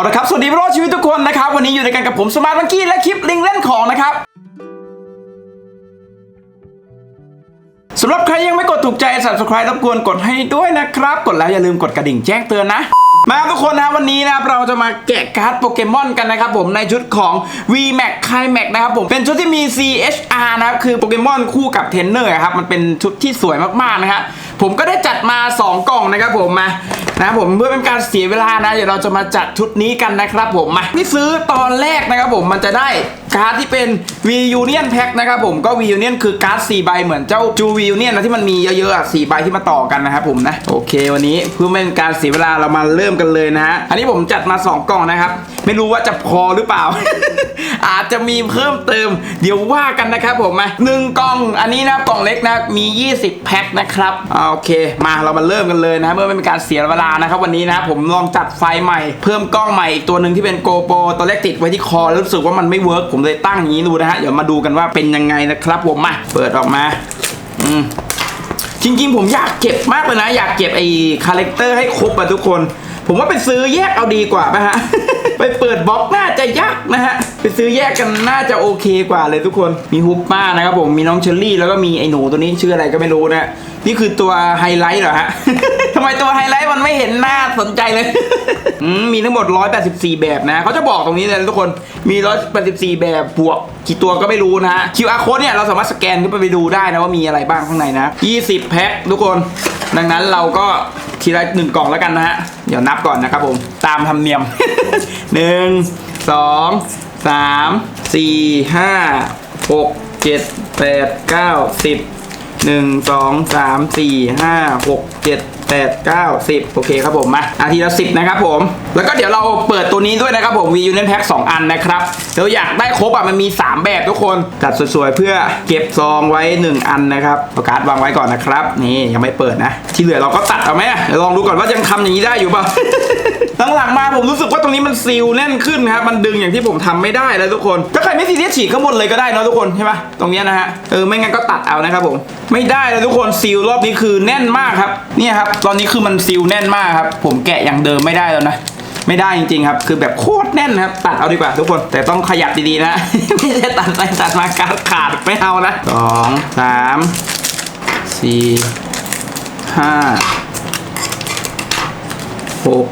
เอาละครับ สวัสดีพี่รอดชีวิตทุกคนนะครับ วันนี้อยู่ในกันกับผมสมาร์ทมังกี้และคลิปลิงเล่นของนะครับสำหรับใครยังไม่กดถูกใจ subscribe รบกวนกดให้ด้วยนะครับ กดแล้วอย่าลืมกดกระดิ่งแจ้งเตือนนะมาทุกคนนะวันนี้นะครับเราจะมาแกะการ์ดโปเกมอนกันนะครับผมในชุดของ VMAX k i m a x นะครับผมเป็นชุดที่มี CHR นะครับคือโปเกมอนคู่กับเทรนเนอร์ครับมันเป็นชุดที่สวยมากๆนะครับ ผมก็ได้จัดมา 2 กล่องนะครับผมมานะผมเพื่อเป็นการเสียเวลานะเดี๋ยวเราจะมาจัดชุดนี้กันนะครับผมมาที่ซื้อตอนแรกนะครับผมมันจะได้การ์ดที่เป็น V Union Pack นะครับผมก็ V Union คือการ์ด4ใบเหมือนเจ้าจู V Union นะที่มันมีเยอะๆอะ4ใบที่มาต่อกันนะครับผมนะโอเค วันนี้เพื่อไม่เป็นการเสียเวลาเรามาเริ่มกันเลยนะฮะอันนี้ผมจัดมา 2 กล่องนะครับ ไม่รู้ว่าจะพอหรือเปล่า อาจจะมีเพิ่มเติม เดี๋ยวว่ากันนะครับผมมาหนึ่งกล่องอันนี้นะกล่องเล็กนะมี 20 แพ็คนะครับอ่าโอเค มาเรามาเริ่มกันเลยนะเมื่อไม่เป็นการเสียเวลานะครับวันนี้นะผมลองจัดไฟใหม่ เพิ่มกล้องใหม่อีกตัวหนึ่งที่เป็นโกโปรตอนแรกติดไว้ที่คอแล้วรู้สึกว่ามันไม่เวิร์กผมเลยตั้งอย่างนี้ดูนะฮะเดี๋ยวมาดูกันว่าเป็นยังไงนะครับผมมาเปิดออกมาอืมจริงๆ ผมอยากเก็บมากเลยนะ อยากเก็บไอ้คาแรคเตอร์ให้ครบอะทุกคน ผมว่าไปซื้อแยกเอาดีกว่าไหมฮะ ไปเปิดบล็อกน่าจะยากนะฮะ ไปซื้อแยกกันน่าจะโอเคกว่าเลยทุกคน มีฮุปป้านะครับผม มีน้องเชอรี่ แล้วก็มีไอ้หนูตัวนี้ชื่ออะไรก็ไม่รู้นะ นี่คือตัวไฮไลท์เหรอฮะำไมตัวไฮไลท์มันไม่เห็นหน้าสนใจเลย อืมมีทั้งหมด 184 แบบนะเขาจะบอกตรงนี้เลยทุกคนมี 184 แบบบวกกี่ตัวก็ไม่รู้นะฮะ QR code เนี่ยเราสามารถสแกนขึ้นไปดูได้นะว่ามีอะไรบ้างข้างในนะ 20 แพ็คทุกคน ดังนั้นเราก็ทีละหนึ่งกล่องแล้วกันนะฮะ เดี๋ยวนับก่อนนะครับผม ตามธรรมเนียมหนึ่งสองสามสี่ห้าหกเจ็ด แปดเก้าสิบโอเคครับผมมาอาทีละสิบนะครับผม แล้วก็เดี๋ยวเราเปิดตัวนี้ด้วยนะครับผม V Union Pack 2 อันนะครับเราอยากได้ครบอะมันมี 3 แบบทุกคนจัดสวยๆ เพื่อเก็บซองไว้ 1 อันนะครับเอาการ์ดวางไว้ก่อนนะครับ นี่ยังไม่เปิดนะ ที่เหลือเราก็ตัดเอาไหมลองดูก่อนว่ายังทำอย่างนี้ได้อยู่เปล่าหลังๆมาผมรู้สึกว่าตรงนี้มันซีลแน่นขึ้นครับมันดึงอย่างที่ผมทำไม่ได้แล้วทุกคน ถ้าใครไม่ซีเรียสฉีกข้างบนเลยก็ได้นะทุกคนใช่ปะตรงนี้นะฮะเออไม่งั้นก็ตัดเอานะครับผม ไม่ได้แล้วทุกคนซีลรอบนี้คือแน่นมากครับเนี่ยครับตอนนี้คือมันซีลแน่นมากครับ ผมแกะอย่างเดิมไม่ได้แล้วนะ ไม่ได้จริงๆครับ คือแบบโคตรแน่นครับ ตัดเอาดีกว่าทุกคน แต่ต้องขยับดีๆนะ ไม่ใช่ตัดไปตัดมาการขาดไม่เอานะสองสามสี่ห้าหก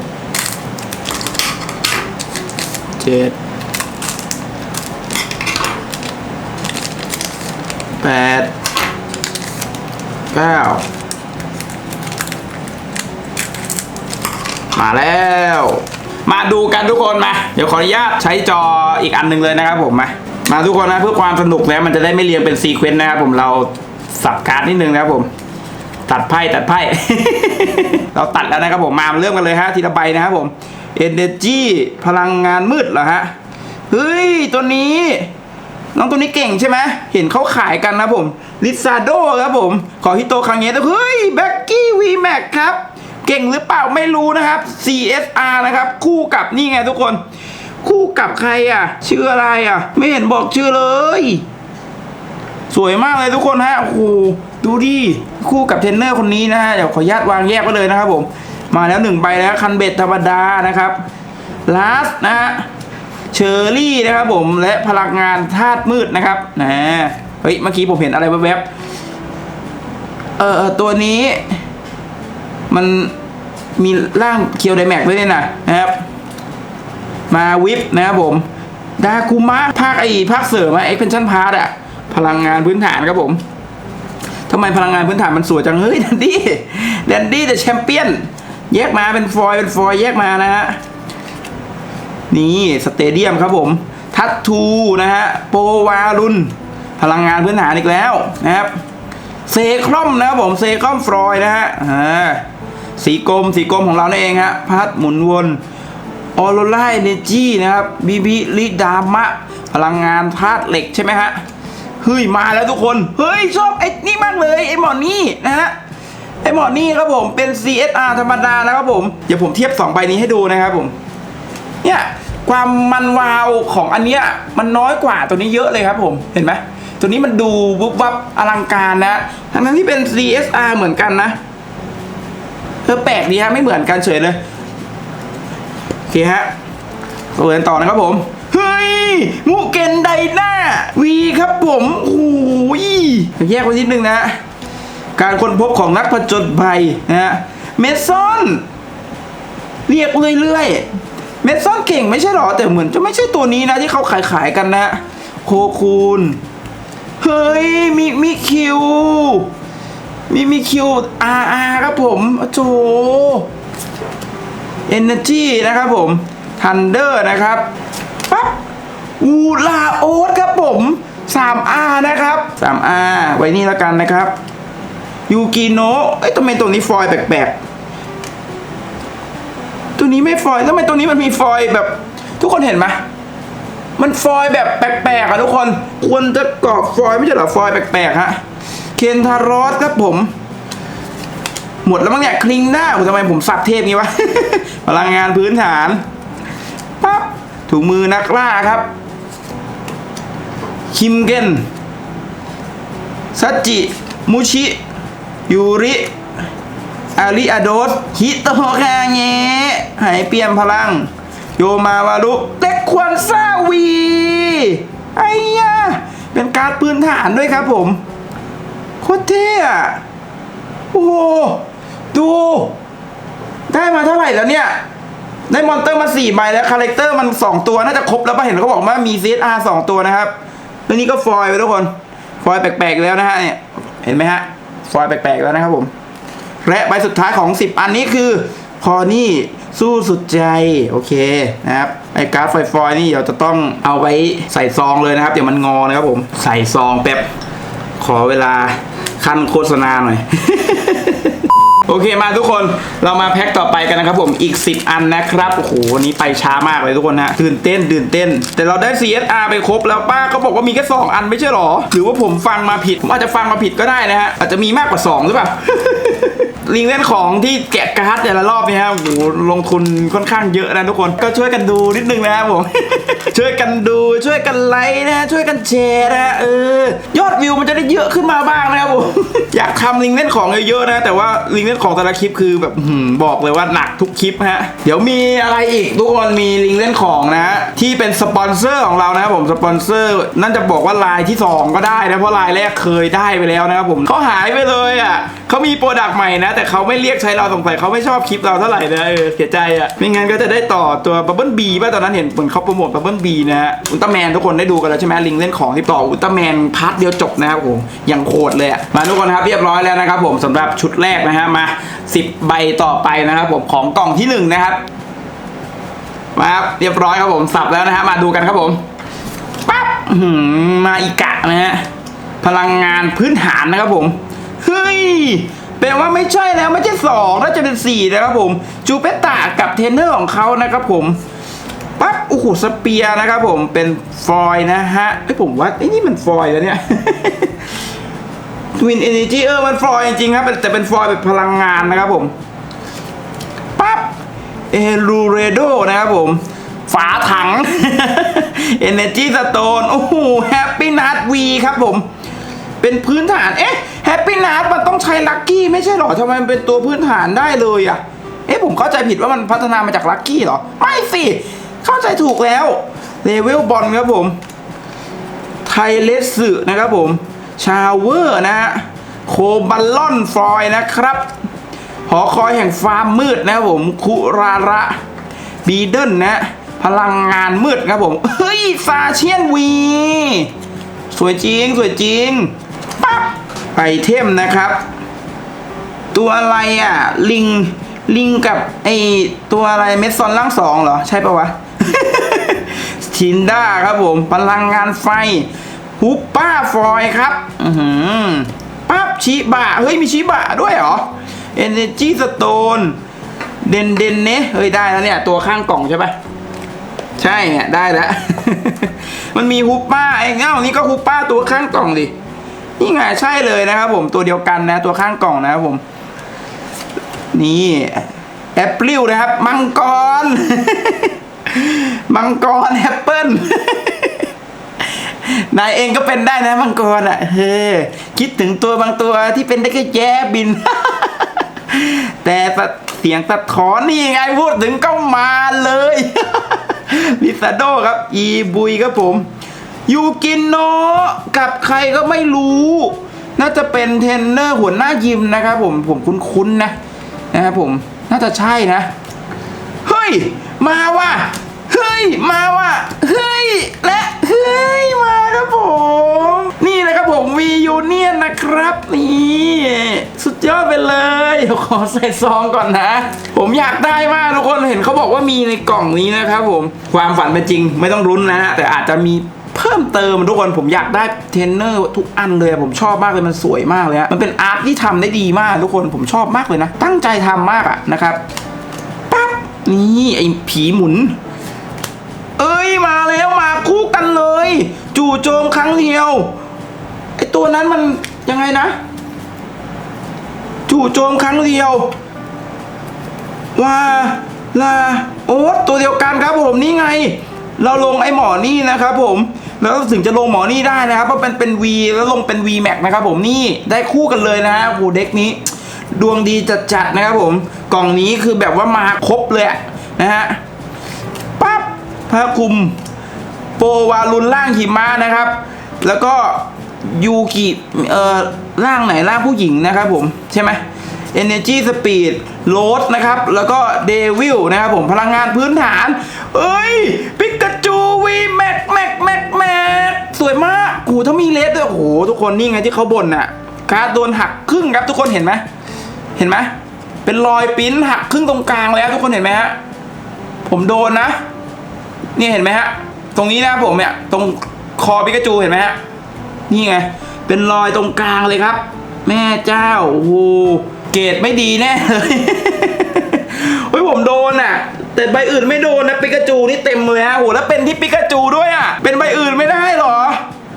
เจ็ดแปดเก้า มาแล้ว มาดูกันทุกคนมา เดี๋ยวขออนุญาตใช้จออีกอันหนึงเลยนะครับผมมา มาทุกคนนะเพื่อความสนุกแล้วมันจะได้ไม่เรียงเป็นซีเควนต์นะครับผมเราสับการ์ดนิดนึงนะครับผม ตัดไพ่ตัดไพ่ เราตัดแล้วนะครับผมมาเริ่มกันเลยฮะทีละใบนะครับผม Energy พลังงานมืดเหรอฮะ เฮ้ย ตัวนี้น้องตัวนี้เก่งใช่ไหม เห็นเขาขายกันนะผม ลิซาโดครับผม ขอฮิโตคังเงะเฮ้ย แบ็กกี้วีแม็กครับ เก่งหรือเปล่าไม่รู้นะครับ CSR นะครับ คู่กับนี่ไงทุกคน คู่กับใครอะ ชื่ออะไรอะ ไม่เห็นบอกชื่อเลย สวยมากเลยทุกคนฮะโอ้โหดูดิคู่กับเทรนเนอร์คนนี้นะฮะเดี๋ยวขออนุญาตวางแยกไว้เลยนะครับผม มาแล้วหนึ่งใบแล้วคันเบ็ดธรรมดานะครับลาสนะฮะเชอร์รี่นะครับผมและพลังงานธาตุมืดนะครับนะเฮ้ยเมื่อกี้ผมเห็นอะไรแวบๆเออเออตัวนี้ มัน มีร่างเคียวไดแม็กด้วยเนี่ยนะนะครับ มาวิปนะครับผม ดาคุมะภาคไอภาคเสริมอะเอ็กเพนชั่นพาร์ตอะพลังงานพื้นฐานครับผมทำไมพลังงานพื้นฐานมันสวยจัง เฮ้ยแดนดี้แดนดี้เดอะแชมเปี้ยน แยกมาเป็นฟอยล์เป็นฟอยล์แยกมานะฮะ นี่สเตเดียมครับผม ทัตทูนะฮะ โปวารุน พลังงานพื้นฐานอีกแล้วนะครับ เซครอมนะครับผม เซครอมฟรอยนะฮะอ่า สีกรมสีกรมของเรานั่นเองฮะพัดหมุนวนออโรไลเนจีนะครับบีบีลิดามะพลังงานธาตุเหล็กใช่ไหมฮะเฮ้ยมาแล้วทุกคนเฮ้ยชอบไอ้นี่มากเลยไอ้หมอนนี่นะฮะไอ้หมอนนี่ครับผมเป็น CSR ธรรมดานะครับผมเดี๋ยวผมเทียบ2ใบนี้ให้ดูนะครับผมเนี่ยความมันวาวของอันเนี้ยมันน้อยกว่าตัวนี้เยอะเลยครับผมเห็นไหมตัวนี้มันดูวุบวับอลังการนะทั้งนั้นที่เป็น CSR เหมือนกันนะ ออแปลกดีฮะไม่เหมือนกันเฉยเลยโอเคฮะเปิดต่อนะครับผมเฮ้ยมูเกนไดนาวีครับผมโอ้ยแยกไว้นิดนึงนะ การค้นพบของนักผจญภัยนะฮะเมซอนเรียกเรื่อยๆ เมซอนเก่งไม่ใช่หรอ แต่เหมือนจะไม่ใช่ตัวนี้นะที่เขาขายขายกันนะ โคคูน เฮ้ยมีมีคิว มีมีคิวอาอาครับผมโจ Energy นะครับผม Thunder นะครับปั๊บอูลาโอ๊ตครับผม 3R นะครับ 3R ไว้นี่แล้วกันนะครับยูกิโนะเอ้ยทำไมตัวนี้ฟอยล์แปลกๆ ตัวนี้ไม่ฟอยทำไมตัวนี้มันมีฟอยแบบ ทุกคนเห็นไหมมันฟอยแบบแปลกๆอะทุกคน ควรจะกรอบฟอยไม่ใช่หรอฟอยล์แปลกๆฮะ เคนทารอสครับผม หมดแล้วมั้งเนี่ยคลิงหน้าทำไมผมสับเทพงี้วะ พลังงานพื้นฐานปั๊บถุงมือนักล่าครับ คิมเกนซัจจิมูชิ ยูริอาริอาโดสฮิโตคาเงะหายเปลี่ยนพลัง โยมาวารุเต็กควนซาวีไอ้ยเป็นการ์ดพื้นฐานด้วยครับผม โคตรเท่อะโอ้โห ดู ได้มาเท่าไหร่แล้วเนี่ย ได้มอนเตอร์มาสี่ใบแล้ว คาแรคเตอร์มันสองตัว น่าจะครบแล้วป่ะเห็นเขาบอกว่ามี CSR สองตัวนะครับ แล้วนี่ก็ฟอยล์ไปทุกคน ฟอยล์แปลกๆแล้วนะฮะเนี่ย เห็นไหมฮะ ฟอยล์แปลกๆแล้วนะครับผม และใบสุดท้ายของ10อันนี้คือพอนี่สู้สุดใจโอเคนะครับไอ้การ์ดไฟฟอยล์นี่เดี๋ยวจะต้องเอาไว้ใส่ซองเลยนะครับเดี๋ยวมันงอนะครับผม ใส่ซองแป๊บ ขอเวลาคันโฆษณาหน่อย โอเคมาทุกคนเรามาแพ็คต่อไปกันนะครับผมอีก 10 อันนะครับโอ้โหวันนี้ไปช้ามากเลยทุกคนฮะตื่นเต้นตื่นเต้น แต่เราได้ CSR ไปครบแล้วป้าก็บอกว่ามีแค่2อันไม่ใช่หรอ หรือว่าผมฟังมาผิด ผมอาจจะฟังมาผิดก็ได้นะฮะอาจจะมีมากกว่า 2 หรือเปล่า ลิงเล่นของที่แกะการ์ดแต่ละรอบเนี่ยฮะโอ้โหลงทุนค่อนข้างเยอะนะทุกคนก็ช่วยกันดูนิดนึงนะครับผม ช่วยกันดูช่วยกันไลค์นะ ช่วยกันแชร์นะเออยอดวิวมันจะได้เยอะขึ้นมาบ้างนะครับผม อยากทำลิงเล่นของเยอะๆนะ แต่ว่าลิงเล่นของแต่ละคลิปคือแบบหืมบอกเลยว่าหนักทุกคลิปฮะเดี๋ยวมีอะไรอีกทุกคนมีลิงเล่นของนะ ที่เป็นสปอนเซอร์ของเรานะครับผมสปอนเซอร์นั่นจะบอกว่าลายที่สองก็ได้นะเพราะลายแรกเคยได้ไปแล้วนะครับผมเขาหายไปเลยอะเขามีโปรดักต์ใหม่นะแต่เขาไม่เรียกใช้เราสงสัยเขาไม่ชอบคลิปเราเท่าไหร่นะเออเสียใจอะไม่งั้นก็จะได้ต่อตัวบับเบิลบีป่ะตอนนั้นเห็นเหมือนเขาโปรโมทบับเบิลบีนะฮะอุลตร้าแมนทุกคนได้ดูกันแล้วใช่ไหมลิงเล่นของที่ต่ออุลตร้าแมนพาร์ทเดียวจบนะครับผมอย่างโคตรเลยมาทุกคนครับเรียบร้อยแล้วนะครับผมสำหรับชุดแรกนะฮะมา 10 ใบต่อไปนะครับผมของกล่องที่หนึ่งนะครับมาครับเรียบร้อยครับผมสับแล้วนะฮะมาดูกันครับผมปั๊บมาอีกะนะฮะพลังงานพื้นฐานนะครับผมเฮ้ย แปลว่าไม่ใช่แล้วไม่ใช่สองน่าจะเป็นสี่นะครับผม จูเปตตากับเทนเนอร์ของเขานะครับผมปั๊บโอ้โหสเปียร์นะครับผมเป็นฟอยนะฮะไอผมว่าไอ้นี่มันฟอยแล้วเนี่ยทวินเอเนจีเออมันฟอยจริงครับแต่เป็นฟอยแบบพลังงานนะครับผมปั๊บเอลูเรโดนะครับผม ฝาถัง Energy Stone โอ้โหแฮปปี้นัทวีครับผม เป็นพื้นฐาน เอ๊ะ แฮปปี้นัทมันต้องใช้ลัคกี้ไม่ใช่หรอทำไมมันเป็นตัวพื้นฐานได้เลยอะเอ๊ะผมเข้าใจผิดว่ามันพัฒนามาจากลัคกี้เหรอ ไม่สิ เข้าใจถูกแล้วเลเวลบอลครับผม ไทเลสสึนะครับผม ชาวเวอร์นะฮะ โคบัลลอนฟลอยนะครับ หอคอยแห่งฟาร์มมืดนะครับผม คุราระบีเดิลนะ พลังงานมืดครับผม เฮ้ย ซาเชียนวี สวยจริง สวยจริง ปั๊บ ไอเทมนะครับ ตัวอะไรอะ ลิงลิงกับไอตัวอะไรเมดซอนล่างสองเหรอ ใช่ปะวะชินด้าครับผม พลังงานไฟฮุปป้าฟอยครับ อือปั๊บชิบะ เฮ้ย มีชิบะด้วยเหรอ Energy Stone เดนเดนเนะเฮ้ย ได้แล้วเนี่ย ตัวข้างกล่องใช่ปะใช่เนี่ย ได้แล้ว มันมีฮุปป้าไอ้เง่านี่ก็ฮุปป้าตัวข้างกล่องดิ นี่ไงใช่เลยนะครับผมตัวเดียวกันนะ ตัวข้างกล่องนะครับผม นี่แอปเปิลนะครับ มังกร มังกรแอปเปิลนายเองก็เป็นได้นะมังกรอะเฮ้คิดถึงตัวบางตัวที่เป็นได้แค่แย่บิน แต่เสียงสะท้อนนี่ไงพูดถึงก็มาเลยเรีซาโดครับ อีบุยครับผม ยูกินโนะกับใครก็ไม่รู้ น่าจะเป็นเทรนเนอร์หัวหน้ายิมนะครับผมผมคุ้นๆนะนะครับผมน่าจะใช่นะ เฮ้ย มาว่ะเฮ้ย มาว่ะเฮ้ย และเฮ้ย มาครับผม นี่นะครับผมวียูเนียนนะครับนี่สุดยอดไปเลยเดี๋ยวขอใส่ซองก่อนนะ ผมอยากได้มากทุกคนเห็นเขาบอกว่ามีในกล่องนี้นะครับผมความฝันเป็นจริงไม่ต้องรุ้นนะฮะแต่อาจจะมี เพิ่มเติมทุกคนผมอยากได้เทรนเนอร์ทุกอันเลยผมชอบมากเลยมันสวยมากเลยฮะมันเป็นอาร์ตที่ทำได้ดีมากทุกคนผมชอบมากเลยนะ ตั้งใจทำมากอะนะครับปั๊บนี่ไอ้ผีหมุน เอ้ยมาแล้วมาคู่กันเลย จู่โจมครั้งเดียวไอ้ตัวนั้นมันยังไงนะ จู่โจมครั้งเดียวว่าลาโอ๊ตตัวเดียวกันครับผมนี่ไง เราลงไอ้หมอนี่นะครับผม แล้วถึงจะลงหมอนี่ได้นะครับเพราะเป็นเป็น V แล้วลงเป็น V Max นะครับผมนี่ได้คู่กันเลยนะฮะโอ้โหเด็กนี้ ดวงดีจัดๆนะครับผม กล่องนี้คือแบบว่ามาครบเลยนะฮะปั๊บผ้าคลุมโปรวาลุนร่างหิมะนะครับ แล้วก็ยูกิเอ่อร่างไหนร่างผู้หญิงนะครับผมใช่ไหม Energy Speed โ a ดนะครับ แล้วก็เดวิลนะครับผมพลังงานพื้นฐาน เอ้ยปิกาจูวีแม็กแม็กแม็กแม็กสวยมากโอ้ถ้ามีเลสด้วยโอ้โหทุกคนนี่ไงที่เขาบ่นน่ะการ์ดโดนหักครึ่งครับทุกคนเห็นไหมเห็นไหมเป็นรอยปิ้นหักครึ่งตรงกลางแล้วทุกคนเห็นไหมฮะผมโดนนะ เนี่ยเห็นไหมฮะ ตรงนี้นะผมเนี่ยตรงคอปิกาจูเห็นไหมฮะ นี่ไง เป็นรอยตรงกลางเลยครับ แม่เจ้า โอ้โห เกรดไม่ดีแน่เลยเฮ้ยผมโดนอะ แต่ใบอื่นไม่โดนนะปิกาจูนี่เต็มเลยฮะโหแล้วเป็นที่ปิกาจูด้วยอะ เป็นใบอื่นไม่ได้หรอ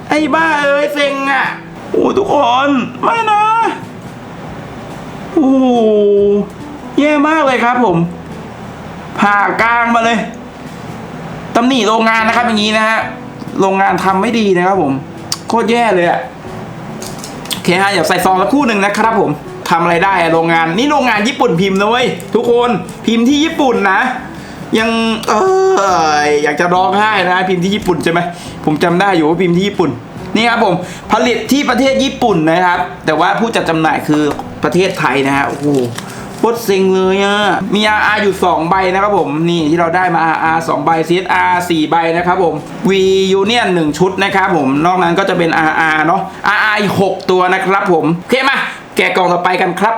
ไอ้บ้าเอ้ยเซ็งอะโอ้ทุกคนไม่นะโอ้โหแย่มากเลยครับผมผ่ากลางมาเลยตำหนิโรงงานนะครับอย่างนี้นะฮะโรงงานทำไม่ดีนะครับผม โคตรแย่เลยอะโอเคฮะอย่าใส่ซองสักคู่หนึ่งนะครับผม ทำอะไรได้โรงงานนี่โรงงานญี่ปุ่นพิมพ์นะเว้ยทุกคนพิมพ์ที่ญี่ปุ่นนะ ยังเอออยากจะร้องไห้นะพิมพ์ที่ญี่ปุ่นใช่ไหมผมจำได้อยู่ว่าพิมพ์ที่ญี่ปุ่นนี่ครับผมผลิตที่ประเทศญี่ปุ่นนะครับ แต่ว่าผู้จัดจำหน่ายคือประเทศไทยนะฮะโอ้โหโคตรเซ็งเลยอะ มี RR อยู่ 2 ใบนะครับผม นี่ที่เราได้มา RR 2 ใบ CSR 4 ใบนะครับผม V Union 1 ชุดนะครับผม นอกนั้นก็จะเป็น RR เนาะ RR อีก6ตัวนะครับผม โอเคมา แกะกล่องต่อไปกันครับ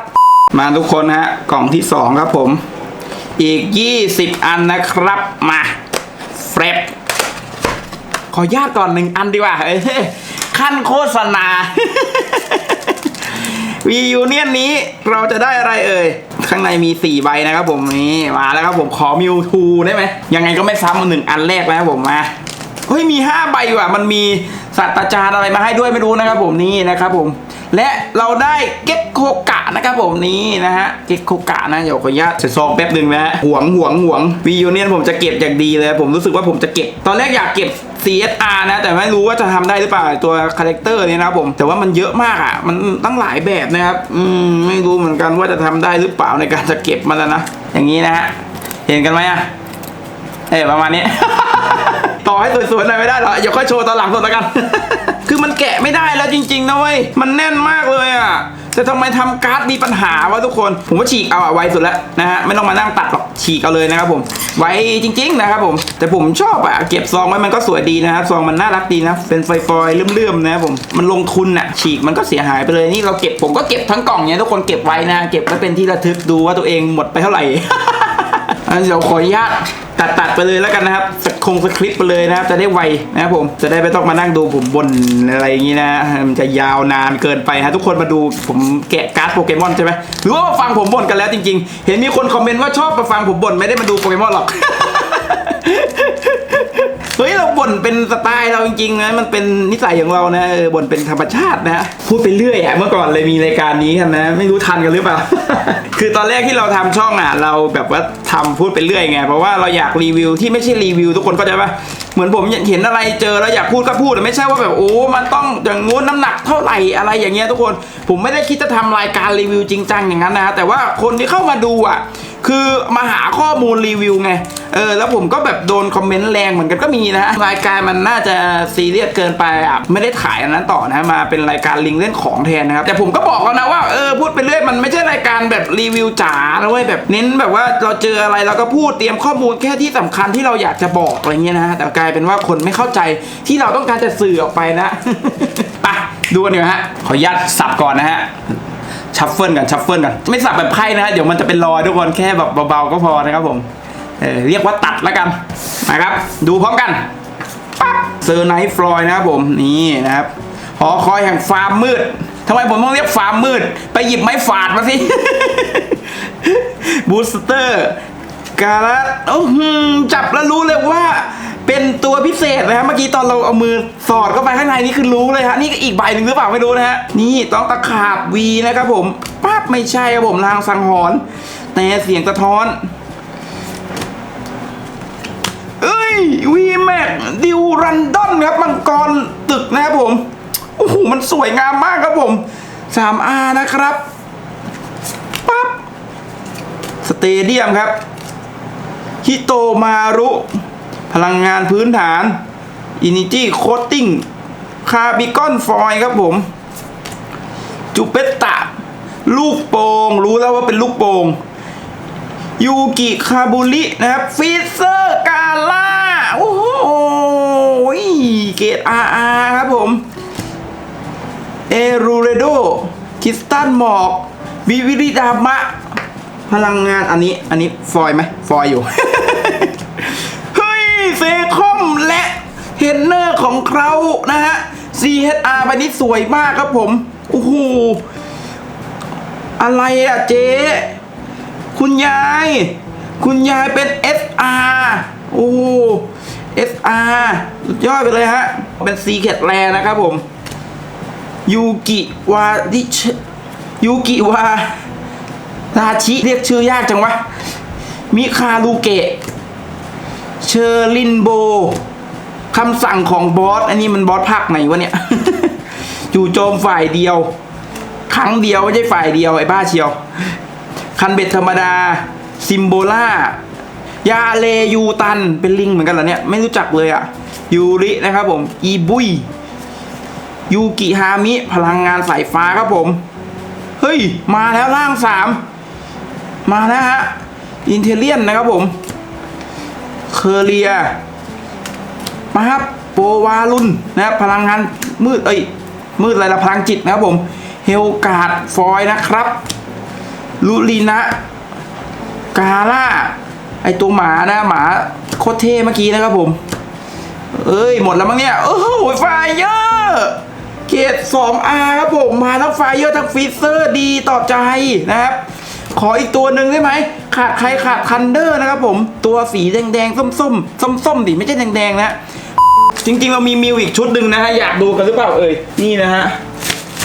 มาทุกคนฮะกล่องที่2ครับผม อีก20อันนะครับมาเฟรบขอญาตก่อนหนึ่งอันดีกว่าเอ้ขั้นโฆษณาวียูเนียนนี้เราจะได้อะไรเอ่ย ข้างในมี 4 ใบนะครับผมนี่มาแล้วครับผมขอมิวทูได้ไหม ยังไงก็ไม่ซ้ำหนึ่งอันแรกแล้วครับผมมาเฮ้ยมี 5 ใบว่ะ มันมีสัตว์อาจารย์อะไรมาให้ด้วยไม่รู้นะครับผมนี่นะครับผม และเราได้เก็กโคกะนะครับผมนี่นะฮะเก็กโคกะนะเดี๋ยวขออนุญาตใส่ซองแป๊บหนึ่งนะฮะหวงหวงหวงวียูเนียนผมจะเก็บอย่างดีเลย ผมรู้สึกว่าผมจะเก็บ ตอนแรกอยากเก็บ CSR นะ แต่ไม่รู้ว่าจะทำได้หรือเปล่าตัวคาแรคเตอร์เนี่ยนะครับผมแต่ว่ามันเยอะมากอะ มันตั้งหลายแบบนะครับ อืมไม่รู้เหมือนกันว่าจะทำได้หรือเปล่าในการจะเก็บมันแล้วนะอย่างนี้นะฮะเห็นกันไหมอะเออประมาณนี้ ต่อให้สวยๆหน่อยไม่ได้หรอเดี๋ยวค่อยโชว์ตอนหลังสดแล้วกัน คือมันแกะไม่ได้แล้วจริงๆนะเว้ยมันแน่นมากเลยอะแต่ทำไมทำการ์ดมีปัญหาวะทุกคน ผมว่าฉีกเอาอะไวสุดแล้วนะฮะไม่ต้องมานั่งตัดหรอกฉีกเอาเลยนะครับผม ไวจริง ๆ นะครับผม แต่ผมชอบอะเก็บซองไว้มันก็สวยดีนะครับซองมันน่ารักดีนะเป็นไฟฟอยๆเลื่อมๆนะครับผมมันลงทุนอะฉีกมันก็เสียหายไปเลยนี่เราเก็บผมก็เก็บทั้งกล่องเนี้ยทุกคนเก็บไว้นะ เก็บไว้เป็นที่ระทึกดูว่าตัวเองหมดไปเท่าไหร่เดี๋ยวขออนุญาต ตัดตัดไปเลยแล้วกันนะครับสคงสคริปต์ไปเลยนะครับ จะได้ไวนะครับผมจะได้ไม่ต้องมานั่งดูผมบนอะไรอย่างนี้นะมันจะยาวนานเกินไปฮะทุกคนมาดูผมแกะการ์ดโปเกมอนใช่ไหมหรือว่ามาฟังผมบ่นกันแล้วจริง ๆ เห็นมีคนคอมเมนต์ว่าชอบมาฟังผมบ่นไม่ได้มาดูโปเกมอนหรอก เฮ้ยเราบ่นเป็นสไตล์เราจริงๆนะมันเป็นนิสัยของเรานะเออบ่นเป็นธรรมชาตินะพูดไปเรื่อยอะเมื่อก่อนเลยมีรายการนี้กันนะ ไม่รู้ทันกันหรือเปล่า คือตอนแรกที่เราทำช่องอะเราแบบว่าทำพูดไปเรื่อยไงเพราะว่าเราอยากรีวิวที่ไม่ใช่รีวิว ทุกคนก็จะว่าเหมือนผมเห็นอะไรเจอแล้วอยากพูดก็พูดแต่ไม่ใช่ว่าแบบโอ้มันต้องอย่างงู้นน้ำหนักเท่าไหร่อะไรอย่างเงี้ยทุกคน ผมไม่ได้คิดจะทำรายการรีวิวจริงจังอย่างนั้นนะแต่ว่าคนที่เข้ามาดูอะ คือมาหาข้อมูลรีวิวไง เออ แล้วผมก็แบบโดนคอมเมนต์แรงเหมือนกันก็มีนะรายการมันน่าจะซีเรียสเกินไปอะไม่ได้ถ่ายอันนั้นต่อนะมาเป็นรายการลิงเล่นของแทนนะครับแต่ผมก็บอกแล้วนะว่าเออพูดไปเรื่อยมันไม่ใช่รายการแบบรีวิวจ๋านะเว้ยแบบเน้นแบบว่าเราเจออะไรเราก็พูดเตรียมข้อมูลแค่ที่สำคัญที่เราอยากจะบอกอะไรเงี้ยนะแต่กลายเป็นว่าคนไม่เข้าใจที่เราต้องการจะสื่อออกไปนะไปดูกันดีกว่าฮะขออนุญาตสับก่อนนะฮะ ชัฟเฟิลกันชัฟเฟิลกันไม่สับแบบไพ่นะเดี๋ยวมันจะเป็นรอยทุกคนแค่แบบเบาๆก็พอนะครับผมเออเรียกว่าตัดแล้วกันนะครับ ดูพร้อมกันปั๊บเซอร์ไนท์ฟลอยนะครับผมนี่นะครับหอคอยแห่งฟาร์มมืดทำไมผมต้องเรียกฟาร์มมืด ไปหยิบไม้ฝาดมาสิบูสเตอร์กาละโอ้โหจับแล้วรู้เลยว่า เป็นตัวพิเศษนะครับเมื่อกี้ตอนเราเอามือสอดเข้าไปข้างในนี่คือรู้เลยฮะนี่ก็อีกใบหนึ่งหรือเปล่าไม่รู้นะฮะนี่ต้องตะขาบวีนะครับผมปั๊บไม่ใช่ครับผมลางสังหรณ์แต่เสียงสะท้อนเอ้ยวีแม็กดิวรันดอนครับมังกรตึกนะครับผมโอ้โหมันสวยงามมากครับผม 3R นะครับปั๊บสเตเดียมครับฮิโตมารุ พลังงานพื้นฐานอินิจี้โคตติ้งคาร์บิคอนฟอยครับผม จูเปตตะ ลูกโปง่งรู้แล้วว่าเป็นลูกโป่งยูกิคาบุรินะครับฟิเซอร์กาล่าโอ้โหเกรดอาร์ครับผม เอรูเรโดคิสตันหมอกวิวิริดามะ พลังงานอันนี้ อันนี้ฟอยไหมฟอยอยู่ เซคอมและเฮนเนอร์ของเขานะฮะ CHR ใบนี้สวยมากครับผม โอ้โห อะไรอะเจ๊คุณยาย คุณยายเป็น SR โอ้ SR สุดยอดไปเลยฮะ เป็นซีเ e ตแลนะครับผม ยูกิวาดิชยูกิวาราชิ เรียกชื่อยากจังวะ มิคาลูเกะ ชอร์ลินโบคำสั่งของบอส อันนี้มันบอสภาคไหนวะเนี่ย จู่โจมฝ่ายเดียว ครั้งเดียวไม่ใช่ฝ่ายเดียวไอ้บ้าเชียว คันเบ็ดธรรมดา ซิมโบล่ายาเลยูตัน เป็นลิงเหมือนกันเหรอเนี่ย ไม่รู้จักเลยอะยูรินะครับผม อีบุยยูกิฮามิ พลังงานสายฟ้าครับผม เฮ้ย มาแล้วร่างสาม มาแล้วฮะ อินเทเลียนนะครับผม เคเรียมาครับโปวาลุนนะครับพลังงานมืดเอ้ยมืดอะไรละพลังจิตนะครับผมเฮลกาดฟอยนะครับลูลีนะกาล่าไอตัวหมานะหมาโคตรเท่เมื่อกี้นะครับผม เอ้ยหมดแล้วมั้งเนี่ยโอ้โหไฟเยอร์เกรด 2R ครับผมมาทั้งไฟเยอร์ทั้งฟีเซอร์ดีต่อใจนะครับ ขออีกตัวหนึ่งได้ไหม ขาดใครขาดทันเดอร์นะครับผม ตัวสีแดงๆส้มๆส้มๆดิไม่ใช่แดงๆนะ จริงๆ เรามีมิวอีกชุดหนึ่งนะฮะ อยากดูกันหรือเปล่าเอ่ย นี่นะฮะ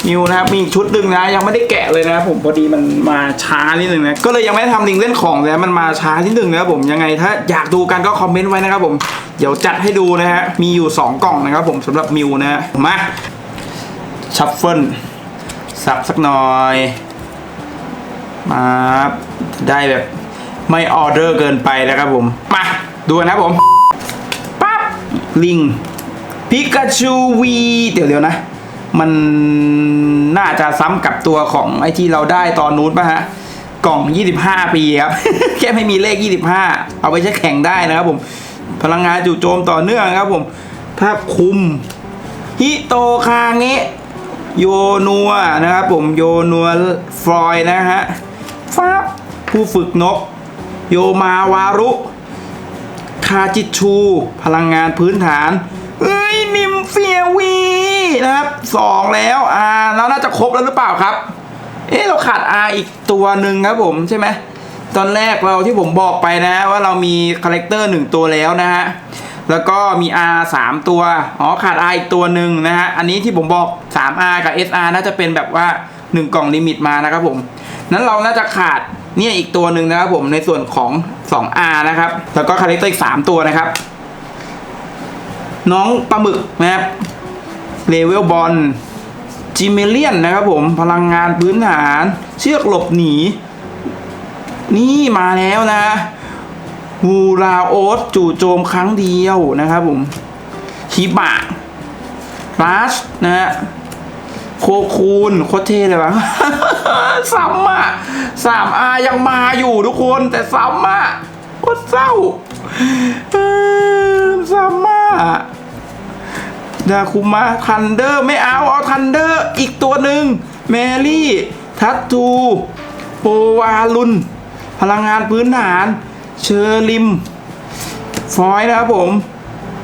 มิวนะครับมีอีกชุดหนึ่งนะยังไม่ได้แกะเลยนะครับผมพอดีมันมาช้านิดนึงนะก็เลยยังไม่ได้ทำลิงเล่นของเลยนะมันมาช้านิดนึงนะครับผมยังไงถ้าอยากดูกันก็คอมเมนต์ไว้นะครับผมเดี๋ยวจัดให้ดูนะฮะมีอยู่ 2 กล่องนะครับผมสำหรับมิวนะฮะมาชัฟเฟิลสับสักหน่อย มาได้แบบไม่ออเดอร์เกินไปนะครับผม มาดูนะครับผมปั๊บลิงพิกาชูวีเดี๋ยวเดี๋ยวนะ มันน่าจะซ้ำกับตัวของไอที่เราได้ตอนนู้นป่ะฮะ กล่อง 25 ปีครับ แค่ไม่มีเลข 25 เอาไปใช้แข่งได้นะครับผม พลังงานจู่โจมต่อเนื่องครับผมภาพคุม ฮิโตคาเงะโยนัวนะครับผมโยนัวฟลอยนะฮะ ฟ้าผู้ฝึกนก โยมาวารุ คาจิชู พลังงานพื้นฐาน เอ้ย นิมเฟียวีนะครับสองแล้ว อ่าแล้วน่าจะครบแล้วหรือเปล่าครับ เอ๊ะเราขาด R อีกตัวหนึ่งครับผมใช่ไหม ตอนแรกเราที่ผมบอกไปนะ ว่าเรามีคาแรคเตอร์หนึ่งตัวแล้วนะฮะแล้วก็มี R 3 ตัว อ๋อ ขาด R อีกตัวหนึ่งนะฮะ อันนี้ที่ผมบอก 3R กับ SR น่าจะเป็นแบบว่า 1 กล่องลิมิตมานะครับผม นั้นเราน่าจะขาดเนี่ยอีกตัวหนึ่งนะครับผมในส่วนของ 2R นะครับ แล้วก็คาแรคเตอร์อีก 3 ตัวนะครับ น้องปลาหมึกนะครับเลเวลบอลจิเมเลียนนะครับผมพลังงานพื้นฐาน เชือกหลบหนี นี่มาแล้วนะฮูราโอสจู่โจมครั้งเดียวนะครับผมชิบะรัชนะฮะโคคูนโคเทเลยวะ ซ้ำ อะสามอายังมาอยู่ทุกคนแต่ซ้ำอะโคตรเศร้าเออซ้ำอะดาคุมาทันเดอร์ไม่เอา เอาทันเดอร์อีกตัวหนึ่งแมรี่ ทัตทูโปวาลุน พลังงานพื้นฐาน เชอร์ลิม ฟอยนะครับผม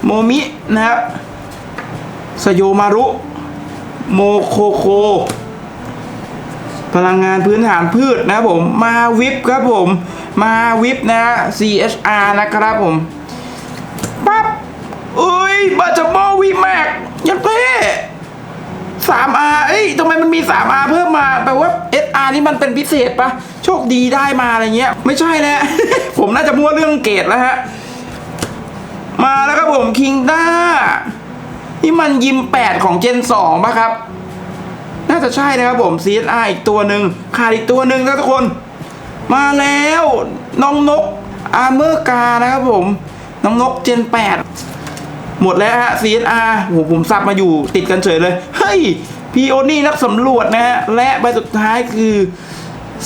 โมมินะครับสโยมารุ โมโคโค พลังงานพื้นฐานพืชนะครับผมมาวิปครับผมมาวิปนะ CHR นะครับผมปั๊บเอ้ยบาจาโมวีแม็กยัดเท่ 3R เอ้ยทำไมมันมี 3R เพิ่มมาแปลว่า SR นี่มันเป็นพิเศษปะโชคดีได้มาอะไรเงี้ย ไม่ใช่แล้วผมน่าจะมั่วเรื่องเกรดแล้วฮะ มาแล้วครับผมคิงด้านี่มันยิม 8 ของเจน2ป่ะครับ น่าจะใช่นะครับผม CSR อีกตัวหนึ่งขาดอีกตัวหนึ่งนะทุกคน มาแล้วน้องนกอาร์เมอร์กานะครับผม น้องนกเจน 8 หมดแล้วฮะ CSR โหผมซับมาอยู่ติดกันเฉยเลย เฮ้ยพีโอนี่นักสำรวจนะฮะ และใบสุดท้ายคือ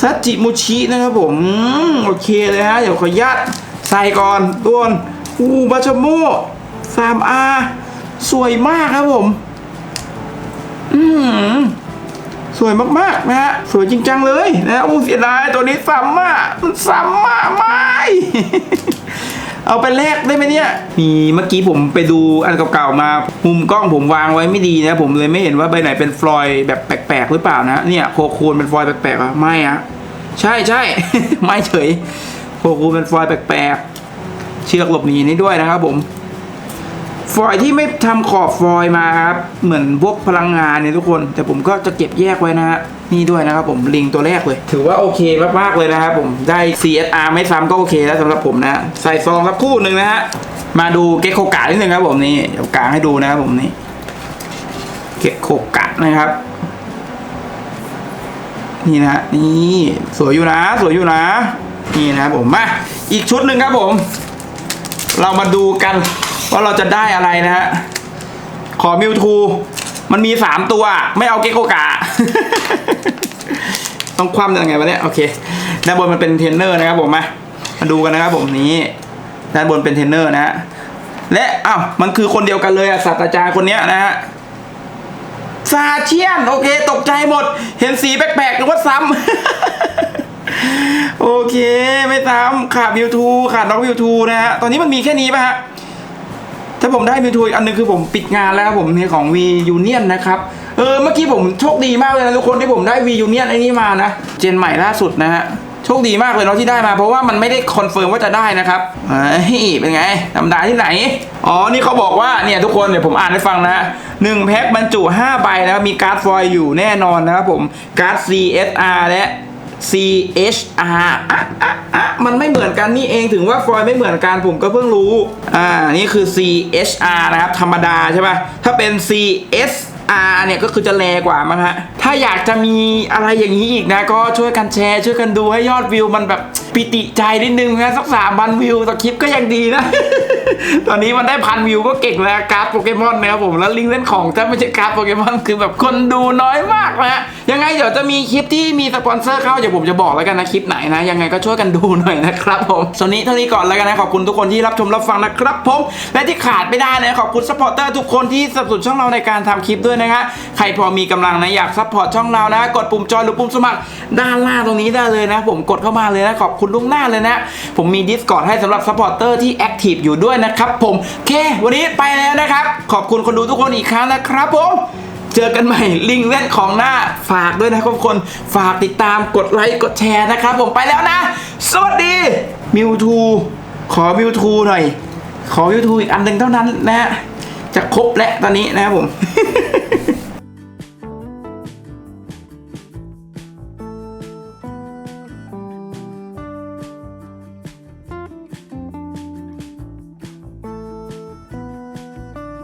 ซัจิมุชินะครับผม โอเคเลยฮะ เดี๋ยวขออนุญาตใส่ก่อนตัวนอูบาชโม 3R สวยมากครับผม อืม สวยมากๆนะฮะสวยจริงจังเลยนะอู้เสียดายตัวนี้ซ้ำอะมันซ้ำอะไม่เอาไปแลกได้ไหมเนี่ย มีเมื่อกี้ผมไปดูอันเก่าๆมา มุมกล้องผมวางไว้ไม่ดีนะ ผมเลยไม่เห็นว่าใบไหนเป็นฟลอยด์แบบแปลกๆหรือเปล่านะ เนี่ยโคคูนเป็นฟลอยด์แปลกๆอะไม่อะใช่ใช่ไม่เฉยโคคูนเป็นฟลอยด์แปลกๆ เชือกหลบหนีนี่ด้วยนะครับผม ฟอยที่ไม่ทำขอบฟอยมาครับ เหมือนพวกพลังงานเนี่ยทุกคน แต่ผมก็จะเก็บแยกไว้นะฮะนี่ด้วยนะครับผมลิงตัวแรกเลย ถือว่าโอเคมากๆเลยนะครับผมได้ CSR ไม่ซ้ำก็โอเคแล้วสำหรับผมนะใส่ซองสักคู่หนึ่งนะฮะมาดูเกคโคกะนิดนึงครับผมนี่เดี๋ยวกางให้ดูนะครับผมนี่เกคโคกะนะครับ นี่นะนี่สวยอยู่นะ สวยอยู่นะ นี่นะครับผมมาอีกชุดหนึ่งครับผม เรามาดูกัน ว่าเราจะได้อะไรนะฮะ ขอมิวทูมันมีสามตัว ไม่เอาเกโกกะ ต้องคว่ำยังไงวะเนี่ยโอเคด้านบนมันเป็นเทนเนอร์นะครับผมมามาดูกันนะครับผมนี้ด้านบนเป็นเทนเนอร์นะฮะและอ้าวมันคือคนเดียวกันเลยอะศาสตราจารย์คนเนี้ยนะฮะซาเชียน โอเค ตกใจหมด เห็นสีแปลกๆนึกว่าซ้ำ โอเค ไม่ซ้ำขาดวิวทูขาดน้องวิวทูนะฮะ ตอนนี้มันมีแค่นี้ป่ะฮะ ถ้าผมได้วิวทูอีกอันหนึงคือผมปิดงานแล้วครับผมในของ V Union นะครับเออเมื่อกี้ผมโชคดีมากเลยนะทุกคนที่ผมได้ V Union ไอ้นี้มานะเจนใหม่ล่าสุดนะฮะโชคดีมากเลยเนาะที่ได้มา เพราะว่ามันไม่ได้คอนเฟิร์มว่าจะได้นะครับเฮ้ยเป็นไงธรรมดาที่ไหน อ๋อ นี่เขาบอกว่าเนี่ยทุกคนเดี๋ยวผมอ่านให้ฟังนะฮะหนึ่งแพ็คบรรจุ5ใบนะครับมีการ์ดฟอยล์อยู่แน่นอนนะครับผมการ์ด CSR และ CHR อะอะอะมันไม่เหมือนกันนี่เองถึงว่าฟอยล์ไม่เหมือนกันผมก็เพิ่งรู้ อ่า นี่คือ CHR นะครับ ธรรมดาใช่ป่ะ ถ้าเป็น C S R เนี่ยก็คือจะแรงกว่ามั้งฮะ ถ้าอยากจะมีอะไรอย่างนี้อีกนะ ก็ช่วยกันแชร์ช่วยกันดูให้ยอดวิวมันแบบปิติใจนิดนึงนะสักสามพันวิวต่อคลิปก็ยังดีนะ ตอนนี้มันได้พันวิวก็เก่งแล้วการ์ดโปเกมอนนะครับผมแล้วลิงเล่นของถ้าไม่ใช่การ์ดโปเกมอนคือแบบคนดูน้อยมากนะยังไงเดี๋ยวจะมีคลิปที่มีสปอนเซอร์เข้าเดี๋ยวผมจะบอกแล้วกันนะคลิปไหนนะ ยังไงก็ช่วยกันดูหน่อยนะครับผมส่วนนี้เท่านี้ก่อนแล้วกันนะขอบคุณทุกคนที่รับชมรับฟังนะครับผมและที่ขาดไม่ได้นะขอบคุณซัพพอร์เตอร์ทุกคนที่สนับสนุนช่องเราในการทำคลิปด้วยนะฮะใครพอมีกำลังนะอยากซัพพอร์ตช่องเรานะ กดปุ่มจอยหรือปุ่มสมัครด้านล่างตรงนี้ได้เลยนะ ผมกดเข้ามาเลยนะ ขอบคุณล่วงหน้าเลยนะ ผมมี Discord ให้สำหรับซัพพอร์เตอร์ที่แอคทีฟอยู่ด้วยนะครับผมโอเค วันนี้ไปแล้วนะครับ ขอบคุณคนดูทุกคนอีกครั้งนะครับผมเจอกันใหม่ลิงเล่นของหน้าฝากด้วยนะครับทุกคนฝากติดตามกดไลค์กดแชร์นะครับ ผมไปแล้วนะ สวัสดีมิวทูขอมิวทูหน่อย ขอมิวทูอีกอันหนึ่งเท่านั้นนะฮะ จะครบแล้วตอนนี้นะครับผม